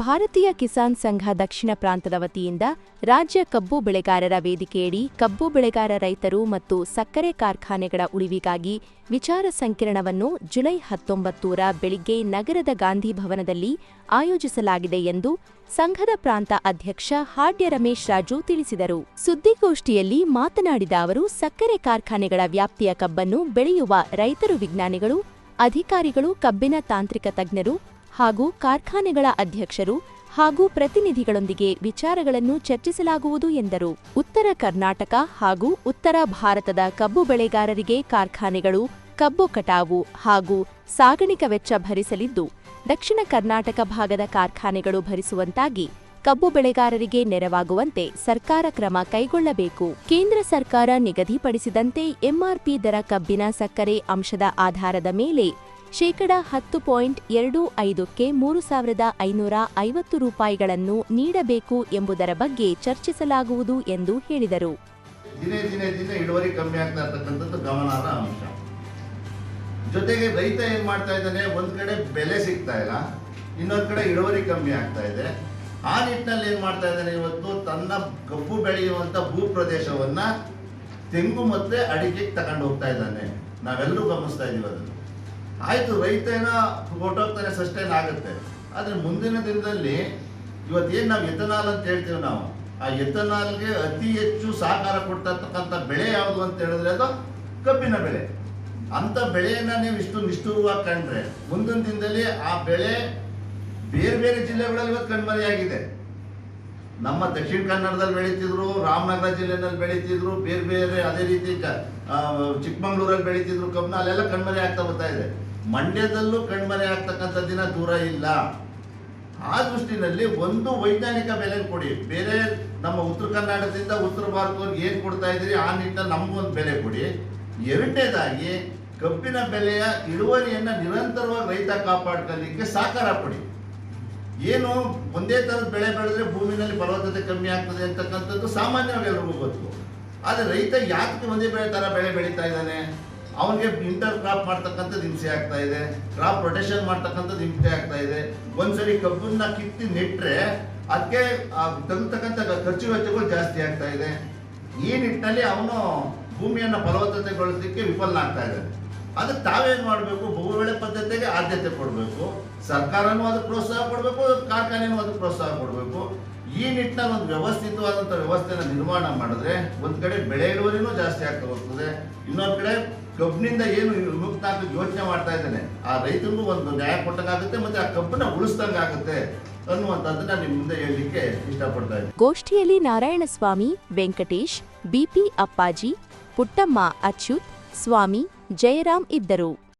ಭಾರತೀಯ ಕಿಸಾನ್ ಸಂಘ ದಕ್ಷಿಣ ಪ್ರಾಂತದ ವತಿಯಿಂದ ರಾಜ್ಯ ಕಬ್ಬು ಬೆಳೆಗಾರರ ವೇದಿಕೆಯಡಿ ಕಬ್ಬು ಬೆಳೆಗಾರ ರೈತರು ಮತ್ತು ಸಕ್ಕರೆ ಕಾರ್ಖಾನೆಗಳ ಉಳಿವಿಗಾಗಿ ವಿಚಾರ ಸಂಕಿರಣವನ್ನು ಜುಲೈ ಹತ್ತೊಂಬತ್ತೂರ ಬೆಳಿಗ್ಗೆ ನಗರದ ಗಾಂಧಿ ಭವನದಲ್ಲಿ ಆಯೋಜಿಸಲಾಗಿದೆ ಎಂದು ಸಂಘದ ಪ್ರಾಂತ ಅಧ್ಯಕ್ಷ ಹಾಡ್ಯ ರಮೇಶ್ ರಾಜು ತಿಳಿಸಿದರು. ಸುದ್ದಿಗೋಷ್ಠಿಯಲ್ಲಿ ಮಾತನಾಡಿದ ಅವರು, ಸಕ್ಕರೆ ಕಾರ್ಖಾನೆಗಳ ವ್ಯಾಪ್ತಿಯ ಕಬ್ಬನ್ನು ಬೆಳೆಯುವ ರೈತರು, ವಿಜ್ಞಾನಿಗಳು, ಅಧಿಕಾರಿಗಳು, ಕಬ್ಬಿನ ತಾಂತ್ರಿಕ ತಜ್ಞರು ಹಾಗೂ ಕಾರ್ಖಾನೆಗಳ ಅಧ್ಯಕ್ಷರು ಹಾಗೂ ಪ್ರತಿನಿಧಿಗಳೊಂದಿಗೆ ವಿಚಾರಗಳನ್ನು ಚರ್ಚಿಸಲಾಗುವುದು ಎಂದರು. ಉತ್ತರ ಕರ್ನಾಟಕ ಹಾಗೂ ಉತ್ತರ ಭಾರತದ ಕಬ್ಬು ಬೆಳೆಗಾರರಿಗೆ ಕಾರ್ಖಾನೆಗಳು, ಕಬ್ಬು ಕಟಾವು ಹಾಗೂ ಸಾಗಣಿಕ ವೆಚ್ಚ ಭರಿಸಲಿದ್ದು, ದಕ್ಷಿಣ ಕರ್ನಾಟಕ ಭಾಗದ ಕಾರ್ಖಾನೆಗಳು ಭರಿಸುವಂತಾಗಿ ಕಬ್ಬು ಬೆಳೆಗಾರರಿಗೆ ನೆರವಾಗುವಂತೆ ಸರ್ಕಾರ ಕ್ರಮ ಕೈಗೊಳ್ಳಬೇಕು. ಕೇಂದ್ರ ಸರ್ಕಾರ ನಿಗದಿಪಡಿಸಿದಂತೆ ಎಂಆರ್ಪಿ ದರ ಕಬ್ಬಿನ ಸಕ್ಕರೆ ಅಂಶದ ಆಧಾರದ ಮೇಲೆ ಶೇಕಡ ಹತ್ತು ಪಾಯಿಂಟ್ ಎರಡು ಐದಕ್ಕೆ ಮೂರು ಸಾವಿರದ ಐನೂರ ಐವತ್ತು ರೂಪಾಯಿಗಳನ್ನು ನೀಡಬೇಕು ಎಂಬುದರ ಬಗ್ಗೆ ಚರ್ಚಿಸಲಾಗುವುದು ಎಂದು ಹೇಳಿದರು. ದಿನೇ ದಿನೇ ದಿನೇ ಇಳುವರಿ ಕಮ್ಮಿ ಆಗ್ತಾ ಇರ್ತಕ್ಕಂಥದ್ದು ಗಮನಾರ್ಹ ಅಂಶ. ಜೊತೆಗೆ ರೈತ ಏನ್ ಮಾಡ್ತಾ ಇದ್ದಾನೆ? ಒಂದ್ ಕಡೆ ಬೆಲೆ ಸಿಗ್ತಾ ಇಲ್ಲ, ಇನ್ನೊಂದ್ ಕಡೆ ಇಳುವರಿ ಕಮ್ಮಿ ಆಗ್ತಾ ಇದೆ. ಆ ನಿಟ್ಟಿನಲ್ಲಿ ಏನ್ ಮಾಡ್ತಾ ಇದ್ದಾನೆ ಇವತ್ತು? ತನ್ನ ಕಬ್ಬು ಬೆಳೆಯುವಂತ ಭೂ ಪ್ರದೇಶವನ್ನ ತೆಂಗು ಮತ್ತೆ ಅಡಿಕೆಗೆ ತಗೊಂಡು ಹೋಗ್ತಾ ಇದ್ದಾನೆ. ನಾವೆಲ್ಲರೂ ಗಮನಿಸ್ತಾ ಇದೀವಿ ಅದನ್ನು. ಆಯ್ತು, ರೈತನ ಹೊಟ್ಟೋಗ್ತಾನೆ ಸಸ್ಟೈನ್ ಆಗುತ್ತೆ. ಆದ್ರೆ ಮುಂದಿನ ದಿನದಲ್ಲಿ ಇವತ್ತೇನು ನಾವು ಎಥನಾಲ್ ಅಂತ ಹೇಳ್ತೀವಿ ನಾವು? ಆ ಎಥನಾಲ್ಗೆ ಅತಿ ಹೆಚ್ಚು ಸಹಕಾರ ಕೊಡ್ತಕ್ಕಂಥ ಬೆಳೆ ಯಾವುದು ಅಂತ ಹೇಳಿದ್ರೆ ಅದು ಕಬ್ಬಿನ ಬೆಳೆ. ಅಂತ ಬೆಳೆಯನ್ನ ನೀವು ಇಷ್ಟು ನಿಷ್ಠೂರವಾಗಿ ಕಂಡ್ರೆ ಮುಂದಿನ ದಿನದಲ್ಲಿ ಆ ಬೆಳೆ ಬೇರೆ ಬೇರೆ ಜಿಲ್ಲೆಗಳಲ್ಲಿ ಇವತ್ತು ಕಣ್ಮರೆಯಾಗಿದೆ. ನಮ್ಮ ದಕ್ಷಿಣ ಕನ್ನಡದಲ್ಲಿ ಬೆಳೀತಿದ್ರು, ರಾಮನಗರ ಜಿಲ್ಲೆನಲ್ಲಿ ಬೆಳೀತಿದ್ರು, ಬೇರೆ ಬೇರೆ ಅದೇ ರೀತಿ ಚಿಕ್ಕಮಂಗ್ಳೂರಲ್ಲಿ ಬೆಳೀತಿದ್ರು ಕಬ್ಬನ, ಅಲ್ಲೆಲ್ಲ ಕಣ್ಮರೆ ಆಗ್ತಾ ಬರ್ತಾ ಇದೆ. ಮಂಡ್ಯದಲ್ಲೂ ಕಣ್ಮರೆ ಆಗ್ತಕ್ಕಂಥ ದಿನ ದೂರ ಇಲ್ಲ. ಆ ದೃಷ್ಟಿನಲ್ಲಿ ಒಂದು ವೈಜ್ಞಾನಿಕ ಬೆಲೆ ಕೊಡಿ. ಬೇರೆ ನಮ್ಮ ಉತ್ತರ ಕರ್ನಾಟಕದಿಂದ ಉತ್ತರ ಭಾರತದವ್ರಿಗೆ ಏನು ಕೊಡ್ತಾ ಇದ್ದೀರಿ, ಆ ನಿಟ್ಟಿನಲ್ಲಿ ನಮಗೊಂದು ಬೆಲೆ ಕೊಡಿ. ಎರಡನೇದಾಗಿ, ಕಬ್ಬಿನ ಬೆಲೆಯ ಇಳುವರಿಯನ್ನ ನಿರಂತರವಾಗಿ ರೈತ ಕಾಪಾಡ್ಕೊಳ್ಳಿಕ್ಕೆ ಸಹಕಾರ ಕೊಡಿ. ಏನು ಒಂದೇ ಥರದ ಬೆಳೆ ಬೆಳೆದ್ರೆ ಭೂಮಿನಲ್ಲಿ ಫಲವತ್ತತೆ ಕಮ್ಮಿ ಆಗ್ತದೆ ಅಂತಕ್ಕಂಥದ್ದು ಸಾಮಾನ್ಯವಾಗಿ ಎಲ್ರಿಗೂ ಗೊತ್ತು. ಆದರೆ ರೈತ ಯಾಕೆ ಒಂದೇ ಬೆಳೆ ಥರ ಬೆಳೆ ಬೆಳೀತಾ ಇದ್ದಾನೆ? ಅವನಿಗೆ ಇಂಟರ್ ಕ್ರಾಪ್ ಮಾಡ್ತಕ್ಕಂಥದ್ದು ಹಿಂಸೆ ಆಗ್ತಾ ಇದೆ. ಕ್ರಾಪ್ ರೊಟೇಷನ್ ಮಾಡ್ತಕ್ಕಂಥದ್ದು ಹಿಂಸೆ ಆಗ್ತಾ ಇದೆ. ಒಂದ್ಸರಿ ಕಬ್ಬನ್ನ ಕಿತ್ತಿ ನೆಟ್ಟರೆ ಅದಕ್ಕೆ ತಗತಕ್ಕಂಥ ಖರ್ಚು ವೆಚ್ಚಗಳು ಜಾಸ್ತಿ ಆಗ್ತಾ ಇದೆ. ಈ ನಿಟ್ಟಿನಲ್ಲಿ ಅವನು ಭೂಮಿಯನ್ನು ಫಲವತ್ತತೆಗೊಳಿಸಲಿಕ್ಕೆ ವಿಫಲ ಆಗ್ತಾ ಇದೆ ಅದಕ್ಕೆ ತಾವೇನ್ ಮಾಡಬೇಕು? ಬಹುವೇಳೆ ಪದ್ಧತಿಗೆ ಆದ್ಯತೆ ಕೊಡಬೇಕು. ಸರ್ಕಾರನೂ ಅದಕ್ಕೆ ಪ್ರೋತ್ಸಾಹ ಕೊಡಬೇಕು, ಕಾರ್ಖಾನೆನೂ ಅದಕ್ಕೆ ಪ್ರೋತ್ಸಾಹ ಕೊಡಬೇಕು. ಈ ನಿಟ್ಟಿನಲ್ಲಿ ಒಂದು ವ್ಯವಸ್ಥಿತವಾದಂಥ ವ್ಯವಸ್ಥೆನ ನಿರ್ಮಾಣ ಮಾಡಿದ್ರೆ ಒಂದು ಕಡೆ ಬೆಳೆ ಇಳುವರಿನೂ ಜಾಸ್ತಿ ಆಗ್ತಾ ಹೋಗ್ತದೆ. ಇನ್ನೊಂದು ಕಡೆ ಕಬ್ಬಿನಿಂದ ಏನು ವಿಮುಕ್ತ ಅಂತ ಯೋಚನೆ ಮಾಡ್ತಾ ಇದ್ದಾನೆ. ಆ ರೈತನಿಗೂ ಒಂದು ನ್ಯಾಯ ಕೊಟ್ಟಂಗಾಗುತ್ತೆ ಮತ್ತೆ ಆ ಕಬ್ಬನ್ನ ಉಳಿಸ್ದಂಗಾಗುತ್ತೆ ಅನ್ನುವಂಥದ್ದನ್ನ ನಿಮ್ಮ ಮುಂದೆ ಹೇಳಲಿಕ್ಕೆ ಇಷ್ಟಪಡ್ತಾ ಇದ್ದೀನಿ. ಗೋಷ್ಠಿಯಲ್ಲಿ ನಾರಾಯಣಸ್ವಾಮಿ, ವೆಂಕಟೇಶ್ ಬಿಪಿ ಅಪ್ಪಾಜಿ, ಪುಟ್ಟಮ್ಮ ಅಚ್ಯುತ್, ಸ್ವಾಮಿ, ಜಯರಾಮ್ ಇದ್ದರು.